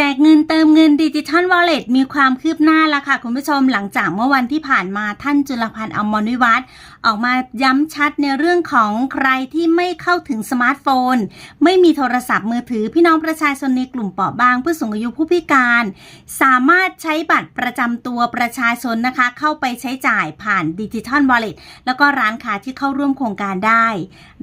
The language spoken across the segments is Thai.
แจกเงินเติม นดิจิทัลวอลเล็ตมีความคืบหน้าแล้วค่ะ คุณผู้ชมหลังจากเมื่อวันที่ผ่านมาท่านจุลพันธ์อมรวิวัฒน์ออกมาย้ำชัดในเรื่องของใครที่ไม่เข้าถึงสมาร์ทโฟน ไม่มีโทรศัพท์มือถือพี่น้องประชาชนในกลุ่มเปราะบาง ผู้สูงอายุผู้พิการ สามารถใช้บัตรประจำตัวประชาชนนะคะ เข้าไปใช้จ่ายผ่านดิจิทัลวอลเล็ตแล้วก็ร้านค้าที่เข้าร่วมโครงการได้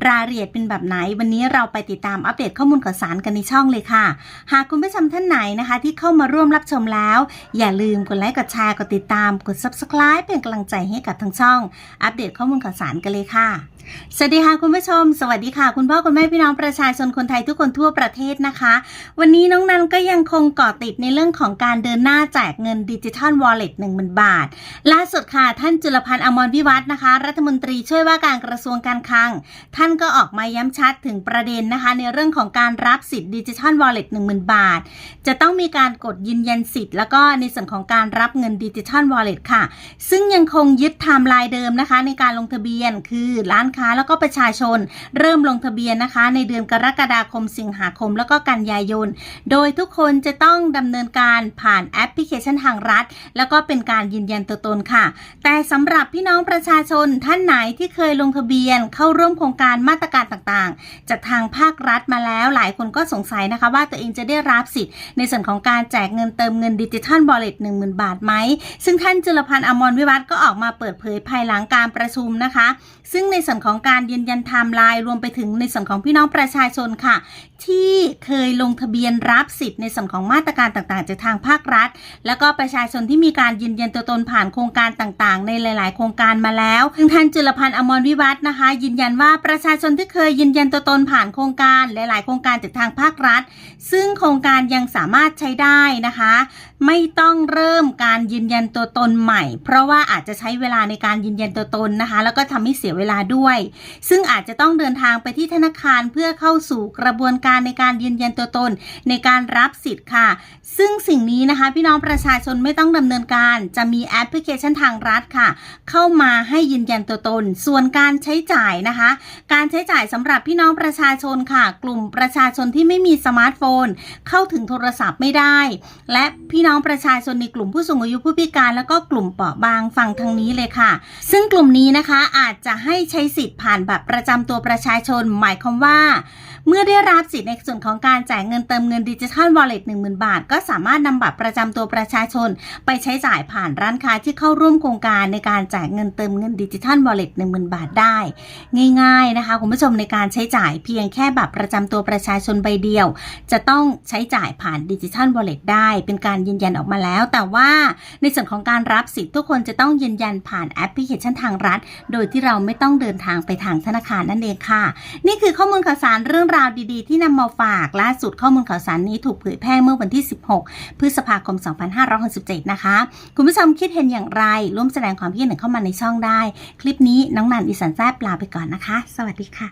รายละเอียดเป็นแบบไหน วันนี้เราไปติดตามอัปเดตข้อมูลข่าวสารกันในช่องเลยค่ะ หากคุณผู้ชมท่านไหนนะคะ ที่เข้ามาร่วมรับชมแล้ว อย่าลืมกดไลค์กดแชร์กดติดตามกด subscribe เป็นกำลังใจให้กับทั้งช่อง อัปเดตข้อมูลข่าวสารกันเลยค่ะ สวัสดีค่ะคุณผู้ชม สวัสดีค่ะ คุณพ่อคุณแม่พี่น้องประชาชนคนไทยทุกคนทั่วประเทศนะคะ วันนี้น้องนันก็ยังคงเกาะติดในเรื่องของการเดินหน้าแจกเงินดิจิทัลวอลเล็ตหนึ่งหมื่นบาท ล่าสุดค่ะท่านจุลพันธ์อมรวิวัฒน์นะคะ รัฐมนตรีช่วยว่าการกระทรวงการคลัง ท่านก็ออกมาย้ำชัดถึงประเด็นนะคะ ในเรื่องของการรับสิทธิ์ดิจิทัลวอลเล็ตหนึ่งหมื่นบาท จะต้องมีการกดยืนยันสิทธิ์ แล้วก็ในส่วนของการรับเงินดิจิทัลวอลเล็ตค่ะ ซึ่งยังคงยึดไทม์ไลน์เดิมนะคะ ในการลงทะเบียนคือร้านค้าแล้วก็ประชาชน เริ่มลงทะเบียนนะคะ ในเดือนกรกฎาคม สิงหาคม แล้วก็กันยายน โดยทุกคนจะต้องดำเนินการผ่านแอปพลิเคชันทางรัฐ แล้วก็เป็นการยืนยันตัวตนค่ะ แต่สำหรับพี่น้องประชาชนท่านไหนที่เคยลงทะเบียน เข้าร่วมโครงการมาตรการต่างๆ จากทางภาครัฐมาแล้วหลายคนก็สงสัยนะคะ ว่าตัวเองจะได้รับสิทธิ์ในส่วนของการแจกเงินเติมเงินดิจิทัลบอลเล็ตหนึ่งหมื่นบาทไหม ซึ่งท่านจุลพันธ์อมรวิวัฒน์ก็ออกมาเปิดเผยภายหลังการประชุมนะคะ ซึ่งในส่วนของการยืนยันไทม์ไลน์รวมไปถึงในส่วนของพี่น้องประชาชนค่ะ ที่เคยลงทะเบียนรับสิทธิ์ในส่วนของมาตรการต่างๆ จากทางภาครัฐ แล้วก็ประชาชนที่มีการยืนยันตัวตนผ่านโครงการต่างๆ ในหลาย ๆ โครงการมาแล้วซึ่งท่านจุลพันธ์อมรวิวัฒนะคะ ยืนยันว่าประชาชนที่เคยยืนยันตัวตนผ่านโครงการหลาย ๆ โครงการจากทางภาครัฐ ซึ่งโครงการยังสามารถใช้ได้นะคะไม่ต้องเริ่มการยืนยันตัวตนใหม่ เพราะว่าอาจจะใช้เวลาในการยืนยันตัวตนนะคะ แล้วก็ทำให้เสียเวลาด้วย ซึ่งอาจจะต้องเดินทางไปที่ธนาคารเพื่อเข้าสู่กระบวนการในการยืนยันตัวตนในการรับสิทธิ์ค่ะ ซึ่งสิ่งนี้นะคะพี่น้องประชาชนไม่ต้องดำเนินการ จะมีแอปพลิเคชันทางรัฐค่ะ เข้ามาให้ยืนยันตัวตน ส่วนการใช้จ่ายนะคะ การใช้จ่ายสำหรับพี่น้องประชาชนค่ะ กลุ่มประชาชนที่ไม่มีสมาร์ทโฟน เข้าถึงโทรศัพท์ไม่ได้ และพี่น้องประชาชนในกลุ่มผู้สูงอายุผู้พิการ แล้วก็กลุ่มเปราะบางฟังทางนี้เลยค่ะ ซึ่งกลุ่มนี้นะคะอาจจะให้ใช้สิทธิ์ผ่านบัตรประจำตัวประชาชน หมายความว่า เมื่อได้รับสิทธิ์ในส่วนของการจ่ายเงินเติมเงินดิจิทัลวอลเล็ต10,000บาท ก็สามารถนำบัตรประจำตัวประชาชน ไปใช้จ่ายผ่านร้านค้าที่เข้าร่วมโครงการในการจ่ายเงินเติมเงินดิจิทัลวอลเล็ต10,000บาทได้ ง่าย ๆนะคะคุณผู้ชมในการใช้จ่ายเพียงแค่บัตรประจำตัวประชาชนใบเดียว จะต้องใช้จ่ายผ่านดิจิทัลวอลเล็ตได้เป็นการยืนยันออกมาแล้ว แต่ว่าในส่วนของการรับสิทธิ์ทุกคนจะต้องยืนยันผ่านแอปพลิเคชันทางรัฐ โดยที่เราไม่ต้องเดินทางไปทางธนาคารนั่นเองค่ะ นี่คือข้อมูลข่าวสารเรื่องราวดีๆ ที่นำมาฝากล่าสุดข้อมูลข่าวสารนี้ถูกเผยแพร่เมื่อวันที่ 16 พฤษภาคม 2567 นะคะ คุณผู้ชมคิดเห็นอย่างไร ร่วมแสดงความคิดเห็นเข้ามาในช่องได้ คลิปนี้น้องนันอิสันแซบลาไปก่อนนะคะ สวัสดีค่ะ